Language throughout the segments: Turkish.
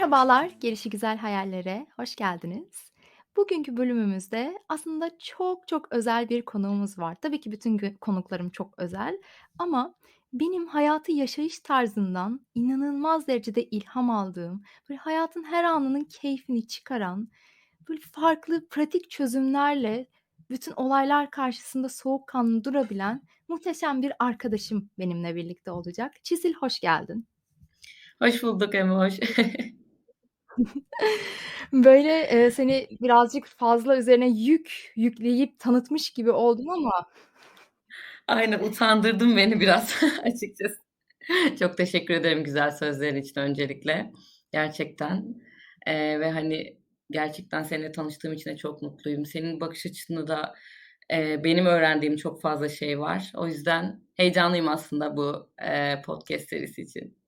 Merhabalar, Gelişigüzel Hayallere hoş geldiniz. Bugünkü bölümümüzde aslında çok çok özel bir konuğumuz var. Tabii ki bütün konuklarım çok özel ama benim hayatı yaşayış tarzından inanılmaz derecede ilham aldığım, böyle hayatın her anının keyfini çıkaran, böyle farklı pratik çözümlerle bütün olaylar karşısında soğukkanlı durabilen muhteşem bir arkadaşım benimle birlikte olacak. Çisil, hoş geldin. Hoş bulduk Emoş. Böyle, eee, seni birazcık fazla üzerine yük yükleyip tanıtmış gibi oldum ama Aynen, utandırdın beni biraz açıkçası. Çok teşekkür ederim güzel sözlerin için öncelikle. Gerçekten, eee, ve, hani, gerçekten seninle tanıştığım için de çok mutluyum. Senin bakış açını da, eee, benim öğrendiğim çok fazla şey var. O yüzden heyecanlıyım aslında bu, eee, podcast serisi için.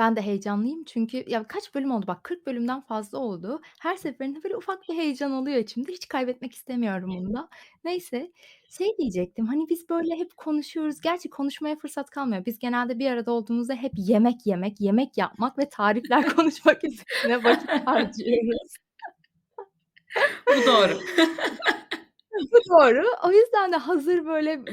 Ben de heyecanlıyım çünkü ya kaç bölüm oldu bak 40 bölümden fazla oldu. Her seferinde böyle ufak bir heyecan oluyor içimde. Hiç kaybetmek istemiyorum bunu da. Neyse, şey diyecektim, hani, biz böyle hep konuşuyoruz. Gerçi konuşmaya fırsat kalmıyor. Biz genelde bir arada olduğumuzda hep yemek yemek, yemek yapmak ve tarifler konuşmak üzerine vakit harcıyoruz. Bu doğru. Bu doğru. O yüzden de hazır böyle,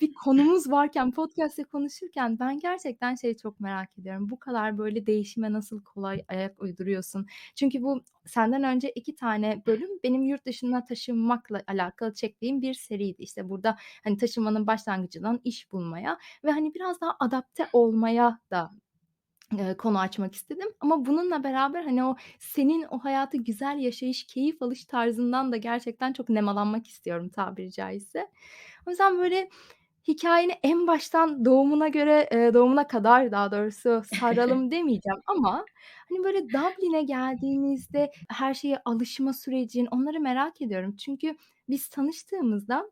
bir konumuz varken, podcast'te konuşurken ben gerçekten şeyi çok merak ediyorum. Bu kadar böyle değişime nasıl kolay ayak uyduruyorsun? Çünkü bu senden önce 2 tane bölüm benim yurt dışına taşınmakla alakalı çektiğim bir seriydi. İşte, burada, hani, taşınmanın başlangıcından iş bulmaya ve, hani, biraz daha adapte olmaya da Eee, konu açmak istedim ama bununla beraber, hani, o senin o hayatı güzel yaşayış, keyif alış tarzından da gerçekten çok nemalanmak istiyorum tabiri caizse. O yüzden, böyle, hikâyeni en baştan doğumuna göre, eee, doğumuna kadar daha doğrusu saralım demeyeceğim ama, hani, böyle, Dublin'e geldiğinizde her şeye alışma sürecin, onları merak ediyorum. Çünkü biz tanıştığımızda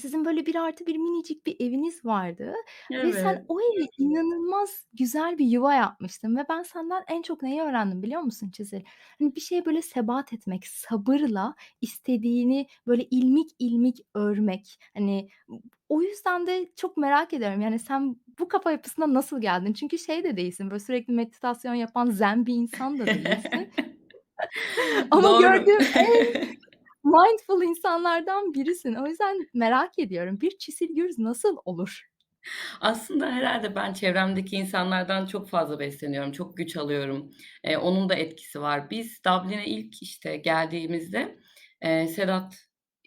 sizin böyle 1+1 minicik bir eviniz vardı ve sen Evet. o evi inanılmaz güzel bir yuva yapmıştın ve ben senden en çok neyi öğrendim biliyor musun Çisil? Hani bir şeye böyle sebat etmek, sabırla istediğini böyle ilmik ilmik örmek. Hani o yüzden de çok merak ediyorum. Yani sen bu kafa yapısına nasıl geldin? Çünkü şey de değilsin, böyle sürekli meditasyon yapan zen bir insan da değilsin. Ama Doğru. gördüğüm en mindful insanlardan birisin. O yüzden merak ediyorum. Bir Çisil Gürz nasıl olur? Aslında herhâlde ben çevremdeki insanlardan çok fazla besleniyorum, çok güç alıyorum. Eee, onun da etkisi var. Biz Dublin'e ilk, işte, geldiğimizde, eee, Sedat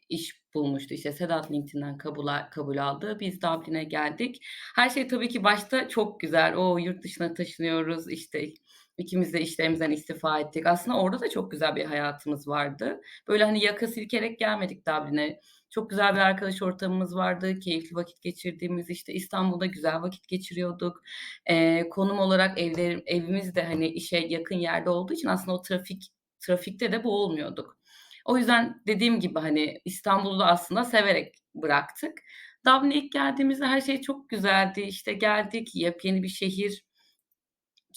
iş bulmuştu. İşte, Sedat LinkedIn'den kabula kabul aldı. Biz Dublin'e geldik. Her şey tabii ki başta çok güzel. O, yurt dışına taşınıyoruz, işte, ikimiz de işlerimizden istifa ettik. Aslında orada da çok güzel bir hayatımız vardı. Böyle, hani, yaka silkerek gelmedik Dublin'e. Çok güzel bir arkadaş ortamımız vardı. Keyifli vakit geçirdiğimiz, işte, İstanbul'da güzel vakit geçiriyorduk. Eee, konum olarak evlerim evimiz de, hani, işe yakın yerde olduğu için aslında o trafik trafikte de boğulmuyorduk. O yüzden dediğim gibi, hani, İstanbul'u da aslında severek bıraktık. Dublin'e ilk geldiğimizde her şey çok güzeldi. İşte, geldik, yepyeni bir şehir,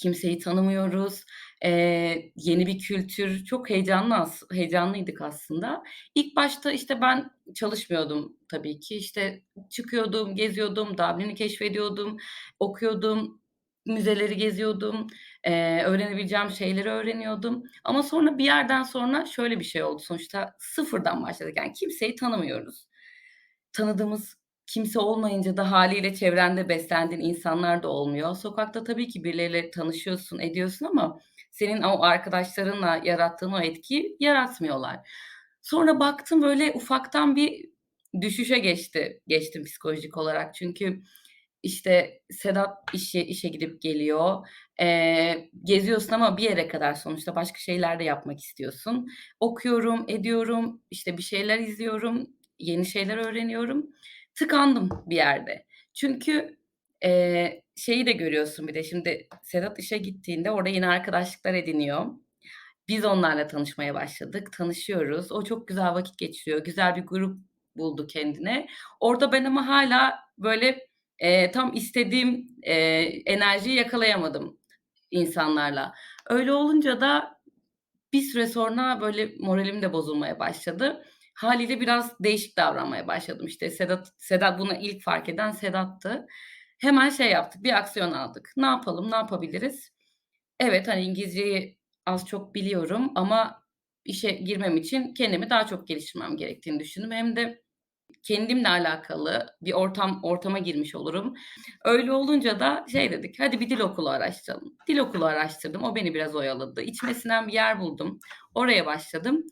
kimseyi tanımıyoruz, eee, yeni bir kültür. Çok heyecanlı heyecanlıydık aslında. İlk başta, işte, ben çalışmıyordum tabii ki. İşte, çıkıyordum, geziyordum, Dublin'i keşfediyordum, okuyordum, müzeleri geziyordum, eee, öğrenebileceğim şeyleri öğreniyordum. Ama sonra bir yerden sonra şöyle bir şey oldu. Sonuçta sıfırdan başladık. Yani kimseyi tanımıyoruz. Tanıdığımız kimse olmayınca da hâliyle çevrende beslendiğin insanlar da olmuyor. Sokakta tabii ki birileriyle tanışıyorsun, ediyorsun ama senin o arkadaşlarınla yarattığın o etkiyi yaratmıyorlar. Sonra baktım, böyle, ufaktan bir düşüşe geçti geçtim psikolojik olarak. Çünkü, işte, Sedat işe işe gidip geliyor. Eee, geziyorsun ama bir yere kadar sonuçta başka şeyler de yapmak istiyorsun. Okuyorum, ediyorum, işte, bir şeyler izliyorum, yeni şeyler öğreniyorum. Tıkandım bir yerde. Çünkü, eee, şeyi de görüyorsun bir de şimdi Sedat işe gittiğinde orada yeni arkadaşlıklar ediniyor. Biz onlarla tanışmaya başladık. Tanışıyoruz. O çok güzel vakit geçiriyor. Güzel bir grup buldu kendine. Orada ben ama hâlâ, böyle, eee, tam istediğim, eee, enerjiyi yakalayamadım insanlarla. Öyle olunca da bir süre sonra, böyle, moralim de bozulmaya başladı. Hâliyle biraz değişik davranmaya başladım. İşte, Sedat Sedat bunu ilk fark eden Sedat'tı. Hemen şey yaptık, bir aksiyon aldık. Ne yapalım, ne yapabiliriz? Evet, hani, İngilizceyi az çok biliyorum ama işe girmem için kendimi daha çok geliştirmem gerektiğini düşündüm. Hem de kendimle alakalı bir ortam ortama girmiş olurum. Öyle olunca da şey dedik, "Hadi bir dil okulu araştıralım." Dil okulu araştırdım. O beni biraz oyaladı. İçime sinen bir yer buldum. Oraya başladım.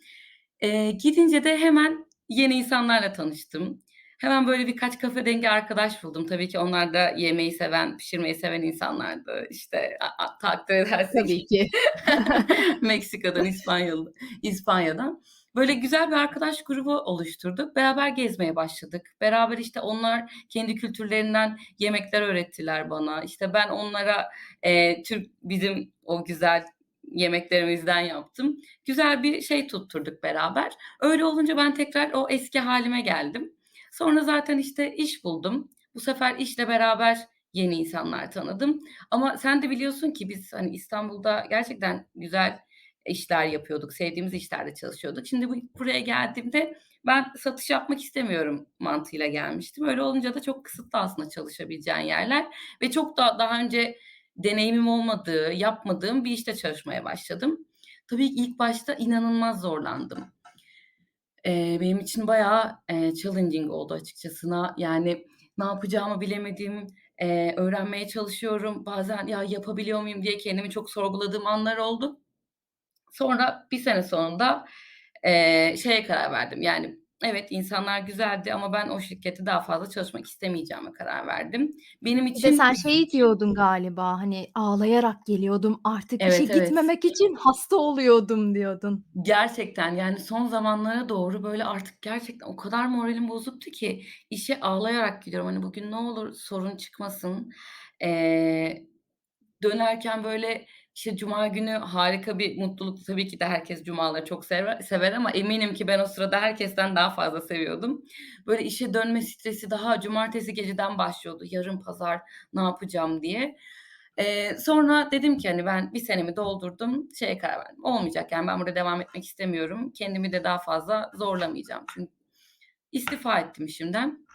Eee, gidince de hemen yeni insanlarla tanıştım. Hemen böyle birkaç kafa dengi arkadaş buldum. Tabii ki onlar da yemeyi seven, pişirmeyi seven insanlardı. İşte, a a takdir edersek Tabii ki. Meksika'dan, İspanyalı İspanya'dan. Böyle güzel bir arkadaş grubu oluşturduk. Beraber gezmeye başladık. Beraber, işte, onlar kendi kültürlerinden yemekler öğrettiler bana. İşte, ben onlara, eee, Türk bizim o güzel yemeklerimizden yaptım. Güzel bir şey tutturduk beraber. Öyle olunca ben tekrar o eski hâlime geldim. Sonra zaten, işte, iş buldum. Bu sefer işle beraber yeni insanlar tanıdım. Ama sen de biliyorsun ki biz, hani, İstanbul'da gerçekten güzel işler yapıyorduk. Sevdiğimiz işlerde çalışıyorduk. Şimdi bu buraya geldiğimde ben satış yapmak istemiyorum mantığıyla gelmiştim. Öyle olunca da çok kısıtlı aslında çalışabileceğin yerler ve çok da daha önce deneyimim olmadığı, yapmadığım bir işte çalışmaya başladım. Tabii ilk başta inanılmaz zorlandım. Eee, benim için bayağı, eee, challenging oldu açıkçası. Yani ne yapacağımı bilemedim. Eee, öğrenmeye çalışıyorum. Bazen "Ya, yapabiliyor muyum?" diye kendimi çok sorguladığım anlar oldu. Sonra 1 sene sonunda, eee, şeye karar verdim, yani, evet, insanlar güzeldi ama ben o şirkette daha fazla çalışmak istemeyeceğime karar verdim. Benim Bir de için sen şeyi diyordun galiba, hani, "Ağlayarak geliyordum, artık işe Evet, evet. gitmemek için hasta oluyordum." diyordun. Gerçekten, yani, son zamanlara doğru, böyle, artık gerçekten o kadar moralim bozuktu ki işe ağlayarak gidiyorum. Hani, bugün ne olur sorun çıkmasın. Eee, dönerken, böyle, işte, cuma günü harika bir mutluluktu. Tabii ki de herkes cumaları çok sever sever ama eminim ki ben o sırada herkesten daha fazla seviyordum. Böyle, işe dönme stresi daha cumartesi geceden başlıyordu. Yarın pazar ne yapacağım diye. Eee, sonra dedim ki, hani, ben 1 senemi doldurdum, şeye karar verdim, olmayacak, yani, ben burada devam etmek istemiyorum. Kendimi de daha fazla zorlamayacağım. Çün istifa ettim işimden.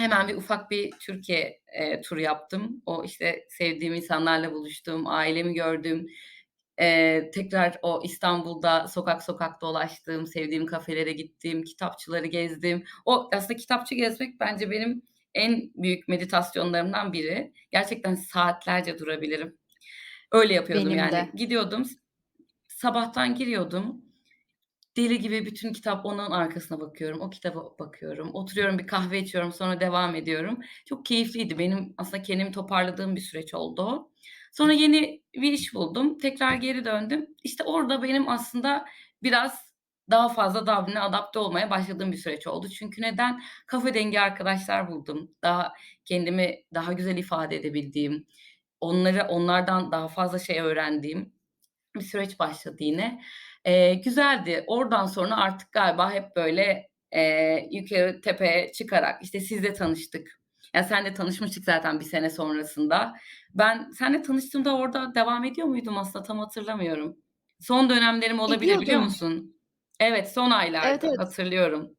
Hemen bir ufak bir Türkiye, eee, turu yaptım. O, işte, sevdiğim insanlarla buluştum, ailemi gördüm. Eee, tekrar o İstanbul'da sokak sokak dolaştım, sevdiğim kafelere gittim, kitapçıları gezdim. O aslında kitapçı gezmek bence benim en büyük meditasyonlarımdan biri. Gerçekten saatlerce durabilirim. Öyle yapıyordum, Benim yani. de. Gidiyordum, sabahtan giriyordum, deli gibi bütün kitap onun arkasına bakıyorum, o kitaba bakıyorum, oturuyorum, bir kahve içiyorum, sonra devam ediyorum. Çok keyifliydi. Benim aslında kendimi toparladığım bir süreç oldu. Sonra yeni bir iş buldum. Tekrar geri döndüm. İşte, orada benim aslında biraz daha fazla Dublin'e adapte olmaya başladığım bir süreç oldu. Çünkü neden? Kafa dengi arkadaşlar buldum. Daha kendimi daha güzel ifade edebildiğim, onları onlardan daha fazla şey öğrendiğim bir süreç başladı yine. Eee, güzeldi. Oradan sonra artık galiba hep, böyle, eee, yukarı tepeye çıkarak, işte, sizle tanıştık. Ya, seninle tanışmıştık zaten 1 sene sonrasında. Ben seninle tanıştığımda orada devam ediyor muydum aslında tam hatırlamıyorum. Son dönemlerim olabilir, biliyor Ediyordun. musun? Evet, son Evet, aylardı, evet. hatırlıyorum.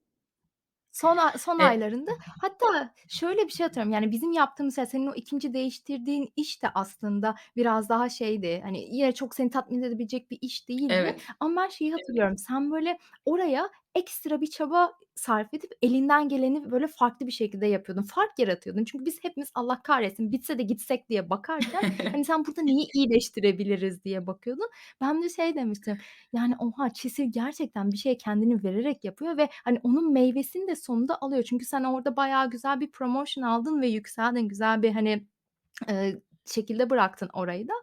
Son a son E aylarında. Hatta şöyle bir şey hatırlıyorum, yani, bizim yaptığımız şey, senin o 2'nci değiştirdiğin iş de aslında biraz daha şeydi, hani, yine çok seni tatmin edebilecek bir iş değildi. Evet. ama ben şeyi hatırlıyorum, sen, böyle, oraya ekstra bir çaba sarf edip elinden geleni, böyle, farklı bir şekilde yapıyordun. Fark yaratıyordun. Çünkü biz hepimiz Allah kahretsin bitse de gitsek diye bakarken, hani, sen burada neyi iyileştirebiliriz diye bakıyordun. Ben de şey demiştim, yani, oha Çisil gerçekten bir şeye kendini vererek yapıyor ve, hani, onun meyvesini de sonunda alıyor. Çünkü sen orada bayağı güzel bir promotion aldın ve yükseldin. Güzel bir, hani, eee, şekilde bıraktın orayı da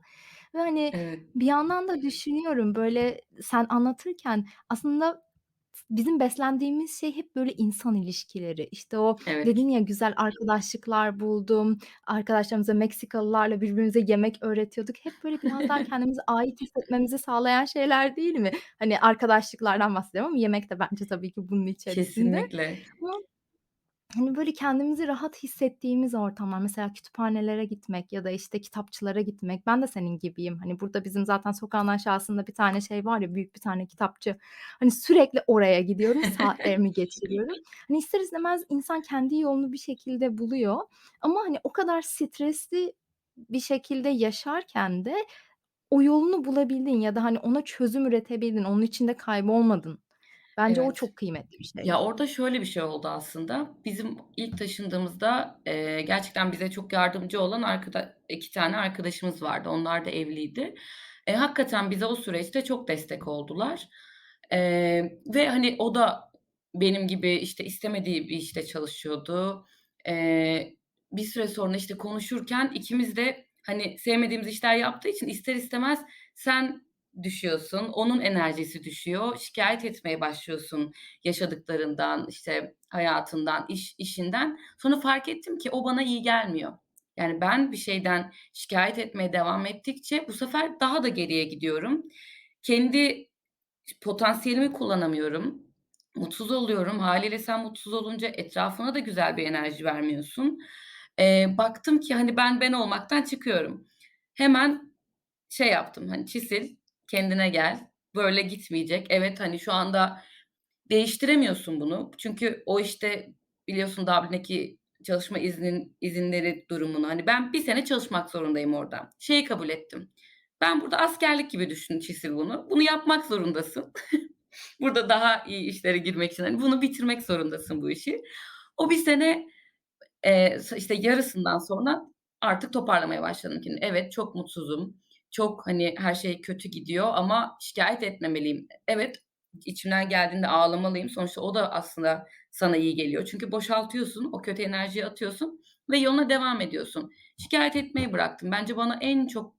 ve, hani, Evet. bir yandan da düşünüyorum, böyle, sen anlatırken aslında bizim beslendiğimiz şey hep, böyle, insan ilişkileri. İşte, o Evet. dedin ya, "Güzel arkadaşlıklar buldum, arkadaşlarımızla, Meksikalılarla birbirimize yemek öğretiyorduk." Hep, böyle, biraz daha kendimize ait hissetmemizi sağlayan şeyler değil mi? Hani, arkadaşlıklardan bahsediyorum ama yemek de bence tabii ki bunun içerisinde. Kesinlikle. Ama, hani, böyle, kendimizi rahat hissettiğimiz ortamlar, mesela kütüphanelere gitmek ya da, işte, kitapçılara gitmek. Ben de senin gibiyim. Hani, burada bizim zaten sokağın aşağısında bir tane şey var ya, büyük bir tane kitapçı. Hani, sürekli oraya gidiyorum, saatlerimi geçiriyorum. Hani, ister istemez insan kendi yolunu bir şekilde buluyor ama, hani, o kadar stresli bir şekilde yaşarken de o yolunu bulabildin ya da, hani, ona çözüm üretebildin, onun içinde kaybolmadın. Bence o Evet. çok kıymetli bir şey. Ya, orada şöyle bir şey oldu aslında. Bizim ilk taşındığımızda, eee, gerçekten bize çok yardımcı olan arkada 2 tane arkadaşımız vardı. Onlar da evliydi. Eee, hakikaten bize o süreçte çok destek oldular. Eee, ve, hani, o da benim gibi, işte, istemediği bir işte çalışıyordu. Eee, bir süre sonra, işte, konuşurken ikimiz de, hani, sevmediğimiz işler yaptığı için ister istemez sen düşüyorsun, onun enerjisi düşüyor, şikâyet etmeye başlıyorsun yaşadıklarından, işte, hayatından, iş işinden. Sonra fark ettim ki o bana iyi gelmiyor. Yani ben bir şeyden şikâyet etmeye devam ettikçe bu sefer daha da geriye gidiyorum. Kendi potansiyelimi kullanamıyorum. Mutsuz oluyorum. Hâliyle sen mutsuz olunca etrafına da güzel bir enerji vermiyorsun. Eee, baktım ki, hani, ben ben olmaktan çıkıyorum. Hemen şey yaptım, hani, "Çisil, kendine gel, böyle gitmeyecek." Evet, hani, şu anda değiştiremiyorsun bunu. Çünkü o işte biliyorsun Dublin'deki çalışma iznin izinleri durumunu. Hani, ben bir sene çalışmak zorundayım orada. Şeyi kabul ettim. Ben burada askerlik gibi düşün Çisil bunu. Bunu yapmak zorundasın. Burada daha iyi işlere girmek için, hani, bunu bitirmek zorundasın bu işi. O bir sene, s işte yarısından sonra artık toparlamaya başladım kendimi. Evet, çok mutsuzum. Çok, hani, her şey kötü gidiyor ama şikâyet etmemeliyim. Evet, içimden geldiğinde ağlamalıyım. Sonuçta o da aslında sana iyi geliyor. Çünkü boşaltıyorsun, o kötü enerjiyi atıyorsun ve yoluna devam ediyorsun. Şikâyet etmeyi bıraktım. Bence bana en çok,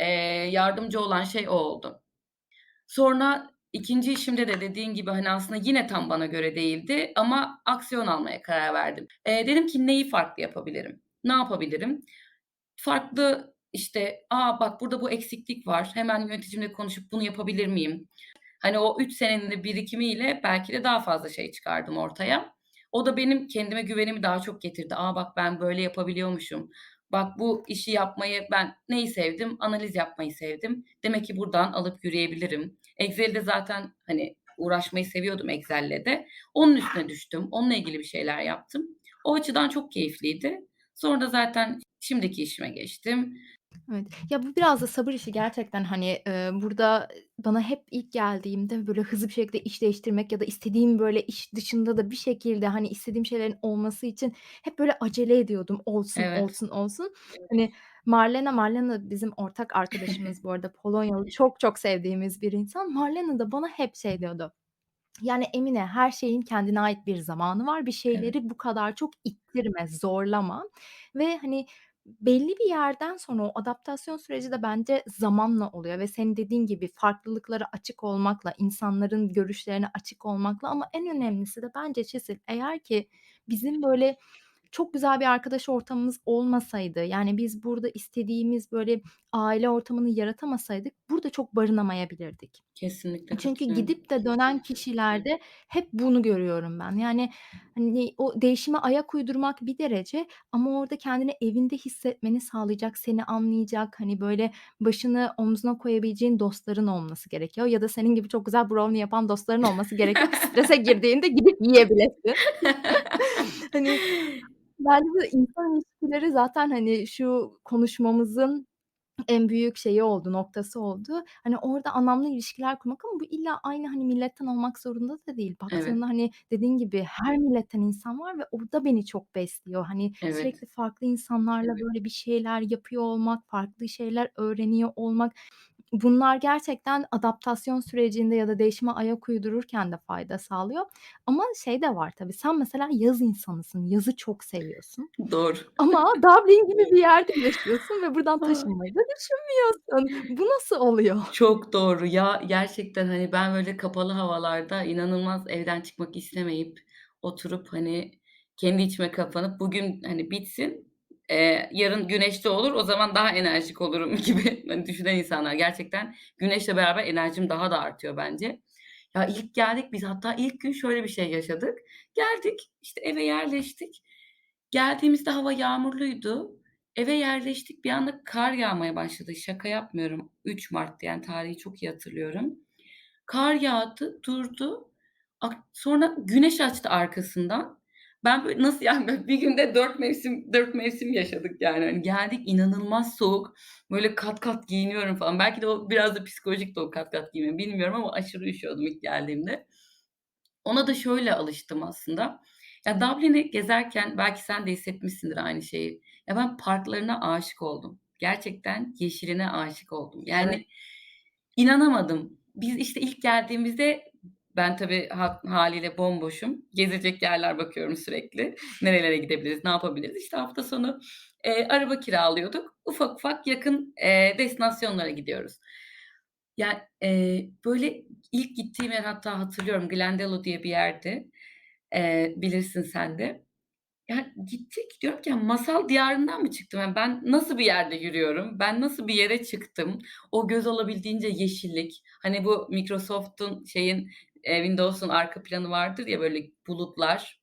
eee, yardımcı olan şey o oldu. Sonra 2'nci işimde de dediğin gibi, hani, aslında yine tam bana göre değildi ama aksiyon almaya karar verdim. Eee, dedim ki neyi farklı yapabilirim? Ne yapabilirim? Farklı, işte, "A, bak burada bu eksiklik var. Hemen yöneticimle konuşup bunu yapabilir miyim?" Hani, o 3 senenin de birikimiyle belki de daha fazla şey çıkardım ortaya. O da benim kendime güvenimi daha çok getirdi. "A, bak ben böyle yapabiliyormuşum. Bak bu işi yapmayı ben neyi sevdim? Analiz yapmayı sevdim. Demek ki buradan alıp yürüyebilirim." Excel'de zaten, hani, uğraşmayı seviyordum Excel'le de. Onun üstüne düştüm. Onunla ilgili bir şeyler yaptım. O açıdan çok keyifliydi. Sonra da zaten şimdiki işime geçtim. Evet. Ya, bu biraz da sabır işi gerçekten, hani, eee, burada bana hep ilk geldiğimde, böyle, hızlı bir şekilde iş değiştirmek ya da istediğim, böyle, iş dışında da bir şekilde, hani, istediğim şeylerin olması için hep, böyle, acele ediyordum. Olsun, Evet. olsun, olsun. Hani, Marlena Marlena bizim ortak arkadaşımız bu arada Polonyalı. Çok çok sevdiğimiz bir insan. Marlena da bana hep şey diyordu, yani, "Emine, her şeyin kendine ait bir zamanı var. Bir Evet. şeyleri bu kadar çok ittirme, zorlama." Ve, hani, belli bir yerden sonra o adaptasyon süreci de bence zamanla oluyor ve senin dediğin gibi farklılıklara açık olmakla, insanların görüşlerine açık olmakla ama en önemlisi de bence Çisil, eğer ki bizim, böyle, çok güzel bir arkadaş ortamımız olmasaydı, yani, biz burada istediğimiz, böyle, aile ortamını yaratamasaydık burada çok barınamayabilirdik. Kesinlikle Çünkü katılıyorum. gidip de dönen kişilerde hep bunu görüyorum ben. Yani, hani, o değişime ayak uydurmak bir derece ama orada kendini evinde hissetmeni sağlayacak, seni anlayacak, hani, böyle, başını omzuna koyabileceğin dostların olması gerekiyor ya da senin gibi çok güzel brownie yapan dostların olması gerekiyor ki strese girdiğinde gidip yiyebilesin. Hani, bence de insan ilişkileri zaten, hani, şu konuşmamızın en büyük şeyi oldu, noktası oldu. Hani, orada anlamlı ilişkiler kurmak ama bu illa aynı, hani, milletten olmak zorunda da değil. Evet. Baktığında, hani, dediğin gibi her milletten insan var ve o da beni çok besliyor. Hani, Evet. sürekli farklı insanlarla, böyle, bir şeyler yapıyor olmak, farklı şeyler öğreniyor olmak, bunlar gerçekten adaptasyon sürecinde ya da değişime ayak uydururken de fayda sağlıyor. Ama şey de var tabii, sen mesela yaz insanısın, yazı çok seviyorsun Doğru. ama Dublin gibi bir yerde yaşıyorsun ve buradan Ay. taşınmayı da düşünmüyorsun. Bu nasıl oluyor? Çok doğru. Ya, gerçekten, hani, ben böyle kapalı havalarda inanılmaz evden çıkmak istemeyip, oturup, hani, kendi içime kapanıp bugün, hani, bitsin, eee, yarın güneşli olur, o zaman daha enerjik olurum gibi, düşünen insanlar. Gerçekten güneşle beraber enerjim daha da artıyor bence. Ya, ilk geldik biz hatta ilk gün şöyle bir şey yaşadık. Geldik, işte, eve yerleştik. Geldiğimizde hava yağmurluydu. Eve yerleştik, bir anda kar yağmaya başladı. Şaka yapmıyorum. 3 Mart'tı, yani tarihi çok iyi hatırlıyorum. Kar yağdı, durdu. Sonra güneş açtı arkasından. Ben böyle nasıl yani bir günde 4 mevsim 4 mevsim yaşadık yani. Hani geldik inanılmaz soğuk. Böyle kat kat giyiniyorum falan. Belki de o biraz da psikolojikti o kat kat giyinme bilmiyorum ama aşırı üşüyordum ilk geldiğimde. Ona da şöyle alıştım aslında. Ya Dublin'i gezerken belki sen de hissetmişsindir aynı şeyi. Ya ben parklarına aşık oldum. Gerçekten yeşiline aşık oldum. Evet. Yani inanamadım. Biz işte ilk geldiğimizde ben tabii ha hâliyle bomboşum. Gezecek yerler bakıyorum sürekli. Nerelere gidebiliriz, ne yapabiliriz? İşte hafta sonu, eee, araba kiralıyorduk. Ufak ufak yakın, eee, destinasyonlara gidiyoruz. Ya, eee, böyle ilk gittiğim yer hatta hatırlıyorum Glendalough diye bir yerdi. Eee, bilirsin sen de. Ya gittik, diyorum ki masal diyarından mı çıktım? Yani ben nasıl bir yerde yürüyorum? Ben nasıl bir yere çıktım? O göz alabildiğince yeşillik. Hani bu Microsoft'un şeyin, Windows'un arka planı vardır ya böyle bulutlar,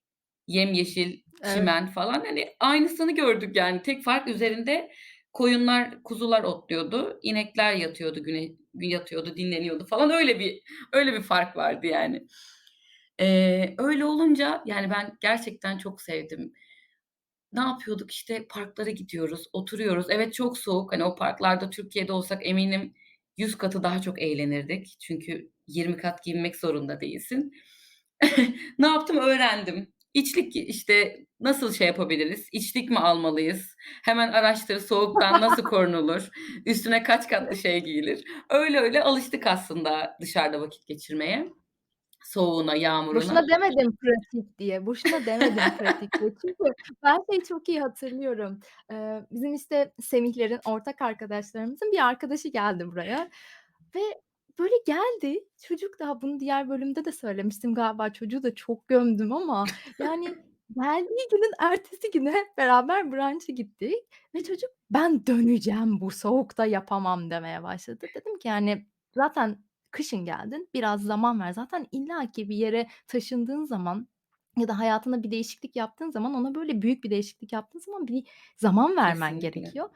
yemyeşil Evet. çimen falan. Hani aynısını gördük yani. Tek fark üzerinde koyunlar, kuzular otluyordu. İnekler yatıyordu, güne yatıyordu, dinleniyordu falan. Öyle bir öyle bir fark vardı yani. Eee, öyle olunca yani ben gerçekten çok sevdim. Ne yapıyorduk? İşte parklara gidiyoruz, oturuyoruz. Evet, çok soğuk. Hani o parklarda Türkiye'de olsak eminim 100 katı daha çok eğlenirdik. Çünkü 20 kat giyinmek zorunda değilsin. Ne yaptım? Öğrendim. İçlik, işte, nasıl şey yapabiliriz? İçlik mi almalıyız? Hemen araştır, soğuktan nasıl korunulur? Üstüne kaç katlı şey giyilir? Öyle öyle alıştık aslında dışarıda vakit geçirmeye. Soğuğuna, Boşuna yağmuruna. demedim pratik diye. Boşuna demedim pratik diye. Çünkü ben şeyi çok iyi hatırlıyorum. Eee, bizim, işte, Semihlerin, ortak arkadaşlarımızın bir arkadaşı geldi buraya ve böyle geldi. Çocuk daha bunu diğer bölümde de söylemiştim galiba. Çocuğu da çok gömdüm ama yani geldiği günün ertesi günü hep beraber brunch'a gittik ve çocuk "Ben döneceğim, bu soğukta yapamam." demeye başladı. Dedim ki, yani, zaten kışın geldin, biraz zaman ver. Zaten illaki bir yere taşındığın zaman ya da hayatında bir değişiklik yaptığın zaman ona böyle büyük bir değişiklik yaptığın zaman bir zaman vermen Kesinlikle. gerekiyor.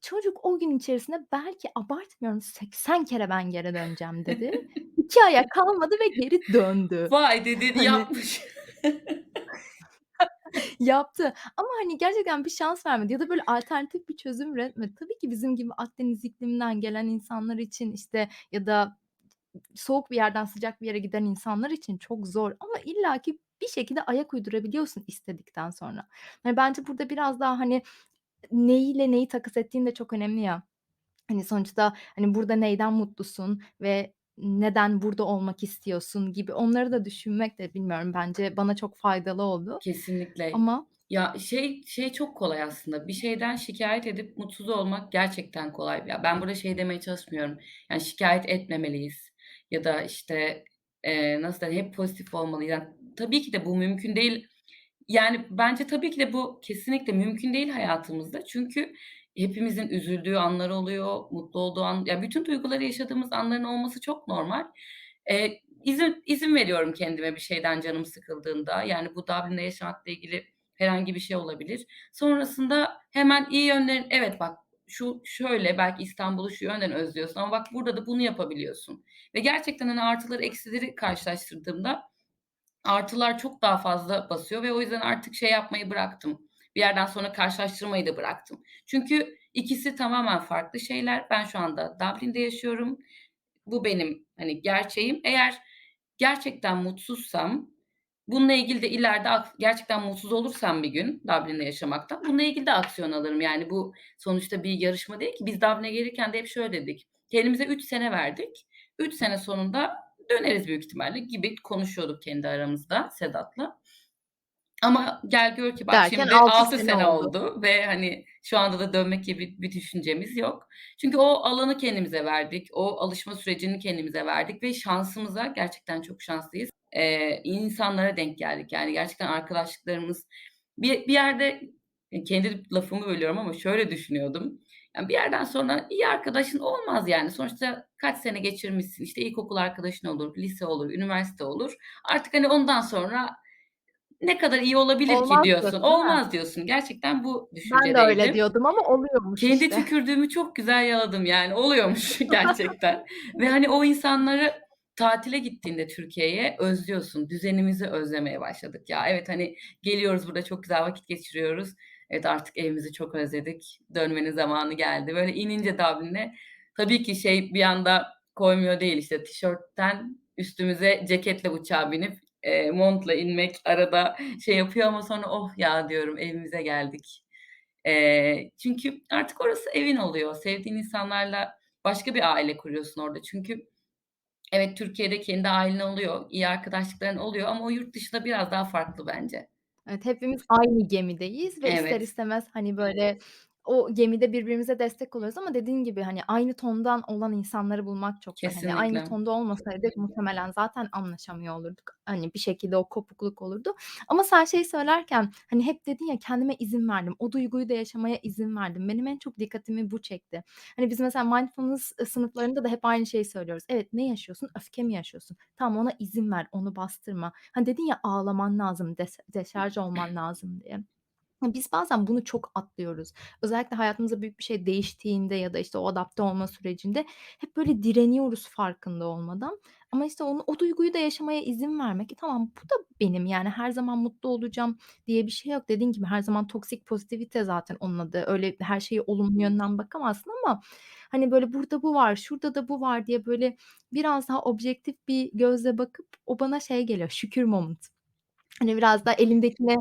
Çocuk o gün içerisinde belki abartmıyorum 80 kere "Ben geri döneceğim." dedi. 2 aya kalmadı ve geri döndü. Vay dediğini Hani yapmış. Yaptı ama, hani, gerçekten bir şans vermedi ya da böyle alternatif bir çözüm üretmedi. Tabii ki bizim gibi Akdeniz ikliminden gelen insanlar için, işte, ya da soğuk bir yerden sıcak bir yere giden insanlar için çok zor ama illaki bir şekilde ayak uydurabiliyorsun istedikten sonra. Hani, bence burada biraz daha, hani, neyiyle neyi takas ettiğin de çok önemli ya. Hani, sonuçta, hani, burada neyden mutlusun ve neden burada olmak istiyorsun gibi onları da düşünmek de bilmiyorum bence bana çok faydalı oldu Kesinlikle. ama Ya, şey şey çok kolay aslında, bir şeyden şikâyet edip mutsuz olmak gerçekten kolay. Ya, ben burada şey demeye çalışmıyorum, yani, şikâyet etmemeliyiz ya da, işte, eee, nasıl denir, hep pozitif olmalıyız. Yani, tabii ki de bu mümkün değil. Yani, bence tabii ki de bu kesinlikle mümkün değil hayatımızda. Çünkü hepimizin üzüldüğü anlar oluyor, mutlu olduğu an ya, bütün duyguları yaşadığımız anların olması çok normal. Eee, izin izin veriyorum kendime bir şeyden canım sıkıldığında. Yani, bu Dublin'de yaşamakla ilgili herhangi bir şey olabilir. Sonrasında hemen iyi yönlerin evet, bak şu şöyle, belki İstanbul'u şu yönden özlüyorsun ama bak burada da bunu yapabiliyorsun ve gerçekten, hani, artıları eksileri karşılaştırdığımda artılar çok daha fazla basıyor ve o yüzden artık şey yapmayı bıraktım. Bir yerden sonra karşılaştırmayı da bıraktım. Çünkü ikisi tamamen farklı şeyler. Ben şu anda Dublin'de yaşıyorum. Bu benim, hani, gerçeğim. Eğer gerçekten mutsuzsam bununla ilgili de ileride gerçekten mutsuz olursam bir gün Dublin'de yaşamaktan, bununla ilgili de aksiyon alırım. Yani, bu sonuçta bir yarışma değil ki. Biz Dublin'e gelirken de hep şöyle dedik: "Kendimize 3 sene verdik. 3 sene sonunda döneriz büyük ihtimalle." gibi konuşuyorduk kendi aramızda Sedat'la. Ama gel gör ki bak Derken şimdi 6 6 sene sene oldu. oldu ve, hani, şu anda da dönmek gibi bir düşüncemiz yok. Çünkü o alanı kendimize verdik. O alışma sürecini kendimize verdik ve şansımıza gerçekten çok şanslıyız. İyi insanlara denk geldik. Yani, gerçekten arkadaşlıklarımız bir bir yerde, kendi lafımı bölüyorum ama şöyle düşünüyordum. Yani, bir yerden sonra iyi arkadaşın olmaz, yani. Sonuçta kaç sene geçirmişsin, işte, ilkokul arkadaşın olur, lise olur, üniversite olur. Artık, hani, ondan sonra ne kadar iyi olabilir ki Olmaz diyorsun. diyorsun, mi? Olmaz diyorsun. Gerçekten bu Ben de öyle düşüncedeydim. diyordum ama oluyormuş Kendi işte. tükürdüğümü çok güzel yaladım, yani, oluyormuş gerçekten ve, hani, o insanları tatile gittiğinde Türkiye'ye özlüyorsun. Düzenimizi özlemeye başladık ya. Evet, hani, geliyoruz burada çok güzel vakit geçiriyoruz. Evet, artık evimizi çok özledik. Dönmenin zamanı geldi. Böyle inince Dublin'e tabii ki şey bir anda koymuyor değil, işte, tişörtten üstümüze ceketle uçağa binip, eee, montla inmek arada şey yapıyor ama sonra, "Oh ya!" diyorum, "Evimize geldik." Eee, çünkü artık orası evin oluyor. Sevdiğin insanlarla başka bir aile kuruyorsun orada. Çünkü evet, Türkiye'de kendi ailen oluyor, iyi arkadaşlıkların oluyor ama o yurt dışında biraz daha farklı bence. Evet, hepimiz aynı gemideyiz ve ister Evet. istemez, hani, böyle, o gemide birbirimize destek oluyoruz ama dediğin gibi, hani, aynı tondan olan insanları bulmak çok zor. Hani, aynı tonda olmasaydık muhtemelen zaten anlaşamıyor olurduk. Hani, bir şekilde o kopukluk olurdu ama sen şeyi söylerken, hani, hep dedin ya, "Kendime izin verdim, o duyguyu da yaşamaya izin verdim." Benim en çok dikkatimi bu çekti. Hani, biz mesela mindfulness, sınıflarında da hep aynı şeyi söylüyoruz. Evet, ne yaşıyorsun? Öfke mi yaşıyorsun? Tamam, ona izin ver, onu bastırma. Hani, dedin ya, "Ağlaman lazım, des deşarj olman lazım." diye. Ya, biz bazen bunu çok atlıyoruz. Özellikle hayatımızda büyük bir şey değiştiğinde ya da, işte, o adapte olma sürecinde hep böyle direniyoruz farkında olmadan ama, işte, onu o duyguyu da yaşamaya izin vermek, e, tamam bu da benim, yani, her zaman mutlu olacağım diye bir şey yok. Dediğin gibi her zaman toksik pozitivite zaten onun adı. Öyle her şeye olumlu yönden bakamazsın ama, hani, böyle, burada bu var, şurada da bu var diye, böyle, biraz daha objektif bir gözle bakıp o bana şey geliyor, şükür moment. Hani, biraz da elindekine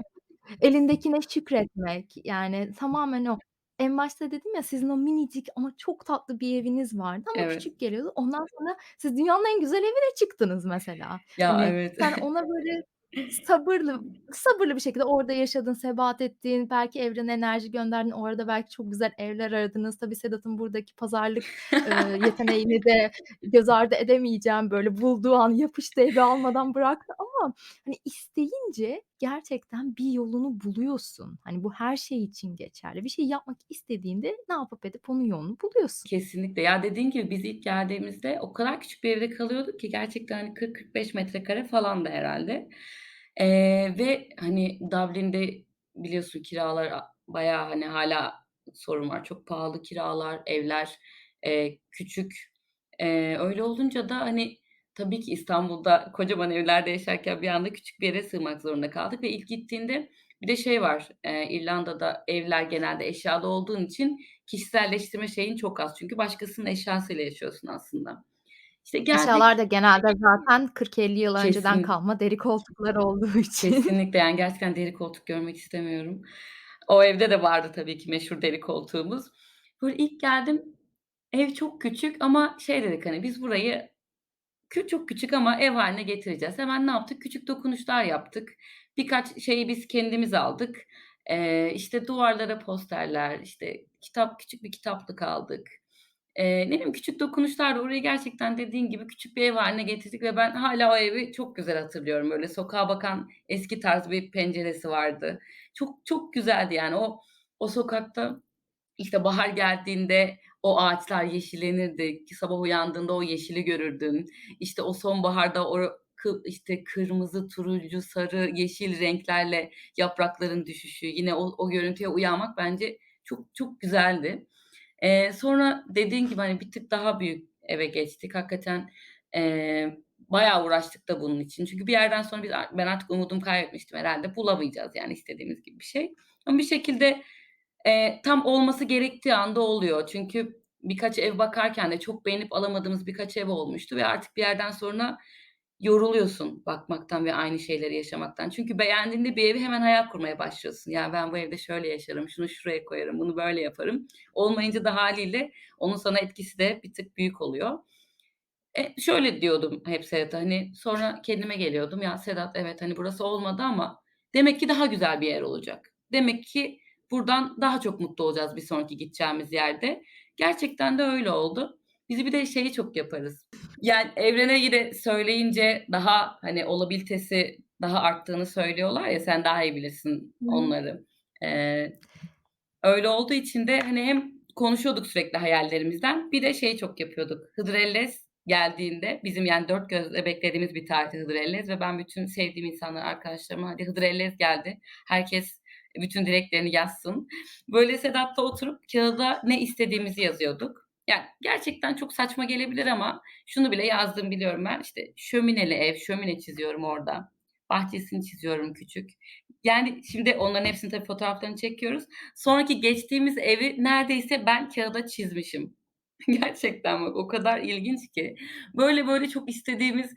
elindekine şükretmek, yani, tamamen o. En başta dedim ya, sizin o minicik ama çok tatlı bir eviniz vardı ama Evet. küçük geliyordu. Ondan sonra siz dünyanın en güzel evine çıktınız mesela. Ya, Hani, evet. sen ona böyle sabırlı sabırlı bir şekilde orada yaşadın, sebat ettin, belki evrene enerji gönderdin. O arada belki çok güzel evler aradınız. Tabii Sedat'ın buradaki pazarlık, ııı, yeteneğini de göz ardı edemeyeceğim. Böyle, bulduğu an yapıştı evi almadan bıraktı ama, hani, isteyince gerçekten bir yolunu buluyorsun. Hani, bu her şey için geçerli. Bir şey yapmak istediğinde ne yapıp edip onun yolunu buluyorsun. Kesinlikle. Ya, dediğin gibi biz ilk geldiğimizde o kadar küçük bir evde kalıyorduk ki gerçekten, hani, 40-45 metrekare falandı herhâlde. Eee, ve, hani, Dublin'de biliyorsun kiralar bayağı, hani, hâlâ sorun var. Çok pahalı kiralar, evler, eee, küçük. Eee, öyle olunca da, hani, tabii ki İstanbul'da kocaman evlerde yaşarken bir anda küçük bir yere sığmak zorunda kaldık ve ilk gittiğinde bir de şey var, eee, İrlanda'da evler genelde eşyalı olduğun için kişiselleştirme şeyin çok az. Çünkü başkasının eşyasıyla yaşıyorsun aslında. İşte, Eşyalar geldik da genelde zaten 40-50 yıl önceden Kesin kalma deri koltuklar olduğu için. Kesinlikle, yani, gerçekten deri koltuk görmek istemiyorum. O evde de vardı tabii ki meşhur deri koltuğumuz. Böyle, ilk geldim, ev çok küçük ama şey dedik, hani, "Biz burayı kü çok küçük ama ev hâline getireceğiz." Hemen ne yaptık? Küçük dokunuşlar yaptık. Birkaç şeyi biz kendimiz aldık. Eee, işte, duvarlara posterler, işte, kitap küçük bir kitaplık aldık. Eee, ne bileyim, küçük dokunuşlarla orayı gerçekten dediğin gibi küçük bir ev hâline getirdik ve ben hâlâ o evi çok güzel hatırlıyorum. Böyle, sokağa bakan eski tarz bir penceresi vardı. Çok çok güzeldi, yani. O o sokakta, işte, bahar geldiğinde o ağaçlar yeşillenirdi. Sabah uyandığında o yeşili görürdün. İşte, o sonbaharda o işte, kırmızı, turuncu, sarı, yeşil renklerle yaprakların düşüşü, yine o o görüntüye uyanmak bence çok çok güzeldi. Eee, sonra dediğin gibi, hani, bir tık daha büyük eve geçtik. Hakikaten, eee, bayağı uğraştık da bunun için. Çünkü bir yerden sonra biz ben artık umudumu kaybetmiştim. Herhâlde bulamayacağız, yani, istediğimiz gibi bir şey. Ama bir şekilde, eee, tam olması gerektiği anda oluyor. Çünkü birkaç ev bakarken de çok beğenip alamadığımız birkaç ev olmuştu ve artık bir yerden sonra yoruluyorsun bakmaktan ve aynı şeyleri yaşamaktan. Çünkü beğendiğinde bir evi hemen hayal kurmaya başlıyorsun. "Ya, ben bu evde şöyle yaşarım, şunu şuraya koyarım, bunu böyle yaparım." Olmayınca da hâliyle onun sana etkisi de bir tık büyük oluyor. E, şöyle diyordum hep Sedat'a, hani, sonra kendime geliyordum. "Ya, Sedat, evet, hani, burası olmadı ama demek ki daha güzel bir yer olacak. Demek ki buradan daha çok mutlu olacağız bir sonraki gideceğimiz yerde." Gerçekten de öyle oldu. Biz bir de şeyi çok yaparız. Yani, evrene yine söyleyince daha, hani, olabilitesi daha arttığını söylüyorlar ya, sen daha iyi bilirsin onları. Eee, öyle olduğu için de, hani, hem konuşuyorduk sürekli hayallerimizden bir de şeyi çok yapıyorduk. Hıdrellez geldiğinde bizim, yani, dört gözle beklediğimiz bir tarihti Hıdrellez ve ben bütün sevdiğim insanlara, arkadaşlarıma, "Hadi Hıdrellez geldi. Herkes bütün dileklerini yazsın." Böyle Sedat'la oturup kağıda ne istediğimizi yazıyorduk. Ya, gerçekten çok saçma gelebilir ama şunu bile yazdığımı biliyorum ben. İşte, şömineli ev, şömine çiziyorum orada. Bahçesini çiziyorum küçük. Yani, şimdi onların hepsinin tabii fotoğraflarını çekiyoruz. Sonraki geçtiğimiz evi neredeyse ben kağıda çizmişim. Gerçekten bak o kadar ilginç ki. Böyle böyle çok istediğimiz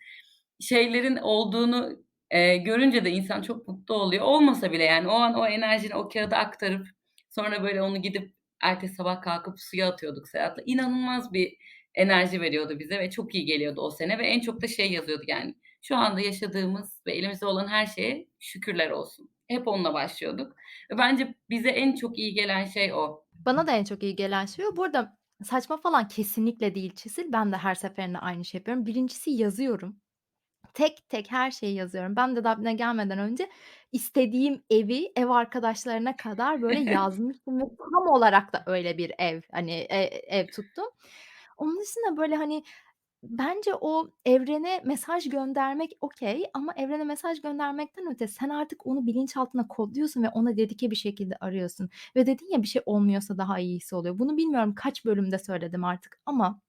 şeylerin olduğunu, eee, görünce de insan çok mutlu oluyor. Olmasa bile yani o an o enerjini o kağıda aktarıp sonra böyle onu gidip ertesi sabah kalkıp suya atıyorduk Serhat'la. İnanılmaz bir enerji veriyordu bize ve çok iyi geliyordu o sene ve en çok da şey yazıyorduk yani, "Şu anda yaşadığımız ve elimizde olan her şeye şükürler olsun." Hep onunla başlıyorduk ve bence bize en çok iyi gelen şey o. Bana da en çok iyi gelen şey o. Bu arada saçma falan kesinlikle değil çizil. Ben de her seferinde aynı şeyi yapıyorum. Birincisi yazıyorum. Tek tek her şeyi yazıyorum. Ben de Dublin'e gelmeden önce istediğim evi ev arkadaşlarına kadar böyle yazmıştım ve tam olarak da öyle bir ev, hani, eee, ev tuttum. Onun dışında, böyle, hani, bence o evrene mesaj göndermek okay ama evrene mesaj göndermekten öte sen artık onu bilinçaltına kodluyorsun ve ona dedike bir şekilde arıyorsun ve dedin ya, "Bir şey olmuyorsa daha iyisi oluyor." Bunu bilmiyorum kaç bölümde söyledim artık ama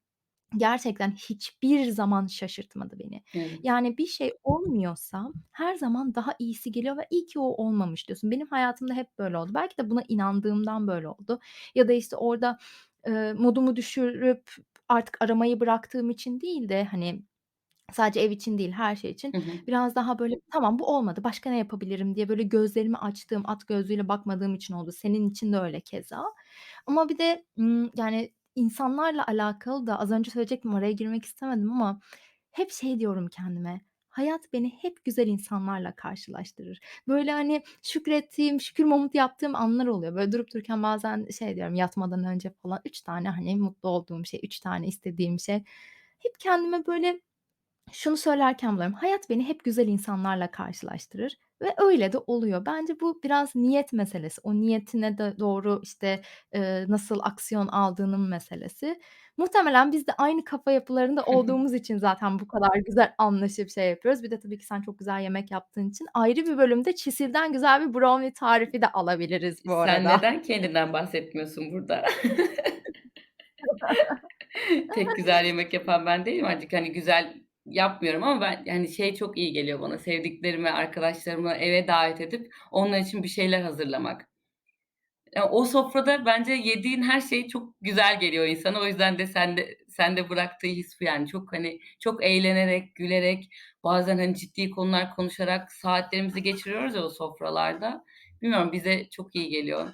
gerçekten hiçbir zaman şaşırtmadı beni. Evet. Yani bir şey olmuyorsa her zaman daha iyisi geliyor ve "İyi ki o olmamış." diyorsun. Benim hayatımda hep böyle oldu. Belki de buna inandığımdan böyle oldu ya da, işte, orada, eee, modumu düşürüp artık aramayı bıraktığım için değil de, hani, sadece ev için değil, her şey için Hı hı. biraz daha böyle, "Tamam, bu olmadı, başka ne yapabilirim?" diye böyle gözlerimi açtığım, at gözlüğüyle bakmadığım için oldu. Senin için de öyle keza. Ama bir de, yani, insanlarla alakalı da az önce söyleyecektim, araya girmek istemedim ama hep şey diyorum kendime, hayat beni hep güzel insanlarla karşılaştırır. Böyle, hani, şükrettiğim, şükür mamutu yaptığım anlar oluyor. Böyle durup dururken bazen şey diyorum yatmadan önce falan 3 tane, hani, mutlu olduğum şey, 3 tane istediğim şey. Hep kendime böyle şunu söylerken buluyorum, hayat beni hep güzel insanlarla karşılaştırır ve öyle de oluyor. Bence bu biraz niyet meselesi. O niyetine de doğru, işte, eee, nasıl aksiyon aldığının meselesi. Muhtemelen biz de aynı kafa yapılarında olduğumuz için zaten bu kadar güzel anlaşıp şey yapıyoruz. Bir de tabii ki sen çok güzel yemek yaptığın için ayrı bir bölümde çisilden güzel bir brownie tarifi de alabiliriz bu Sen arada. neden kendinden bahsetmiyorsun burada? Tek güzel yemek yapan ben değilim artık. Hani, güzel yapmıyorum ama ben, yani, şey çok iyi geliyor bana, sevdiklerimi, arkadaşlarımı eve davet edip onlar için bir şeyler hazırlamak. Ya, o sofrada bence yediğin her şey çok güzel geliyor insana. O yüzden de sende sende bıraktığı his bu yani. Çok, hani, çok eğlenerek, gülerek, bazen, hani, ciddi konular konuşarak saatlerimizi geçiriyoruz ya o sofralarda. Bilmiyorum, bize çok iyi geliyor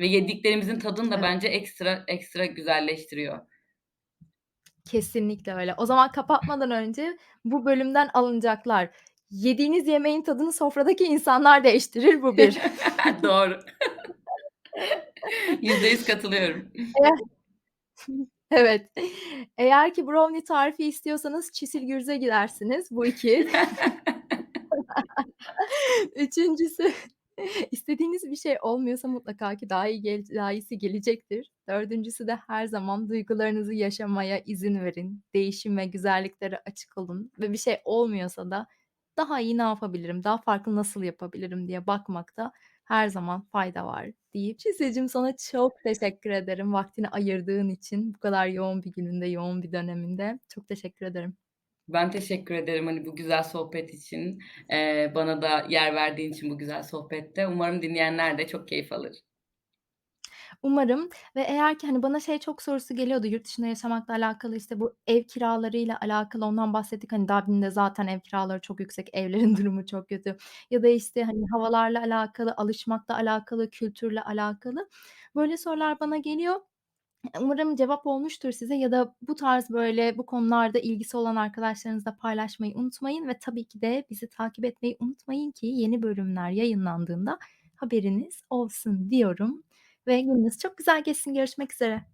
ve yediklerimizin tadını da bence ekstra ekstra güzelleştiriyor. Kesinlikle öyle. O zaman kapatmadan önce bu bölümden alınacaklar. Yediğiniz yemeğin tadını sofradaki insanlar değiştirir, bu 1. Doğru. %100 katılıyorum. Evet. Eğer ki brownie tarifi istiyorsanız Çisil Gürz'e gidersiniz. Bu 2. 3'üncüsü istediğiniz bir şey olmuyorsa mutlaka ki daha iyi gel daha iyisi gelecektir. 4'üncüsü de her zaman duygularınızı yaşamaya izin verin. Değişim ve güzelliklere açık olun ve bir şey olmuyorsa da daha iyi ne yapabilirim, daha farklı nasıl yapabilirim diye bakmakta her zaman fayda var deyip Çisil'cim sana çok teşekkür ederim vaktini ayırdığın için. Bu kadar yoğun bir gününde, yoğun bir döneminde. Çok teşekkür ederim. Ben teşekkür ederim, hani, bu güzel sohbet için. Eee, bana da yer verdiğin için bu güzel sohbette. Umarım dinleyenler de çok keyif alır. Umarım ve eğer ki, hani, bana şey çok sorusu geliyordu yurt dışında yaşamakla alakalı, işte, bu ev kiralarıyla alakalı ondan bahsettik. Hani, Dublin'de zaten ev kiraları çok yüksek, evlerin durumu çok kötü ya da, işte, hani, havalarla alakalı, alışmakla alakalı, kültürle alakalı. Böyle sorular bana geliyor. Umarım cevap olmuştur size ya da bu tarz, böyle, bu konularda ilgisi olan arkadaşlarınızla paylaşmayı unutmayın ve tabii ki de bizi takip etmeyi unutmayın ki yeni bölümler yayınlandığında haberiniz olsun diyorum ve gününüz çok güzel geçsin. Görüşmek üzere.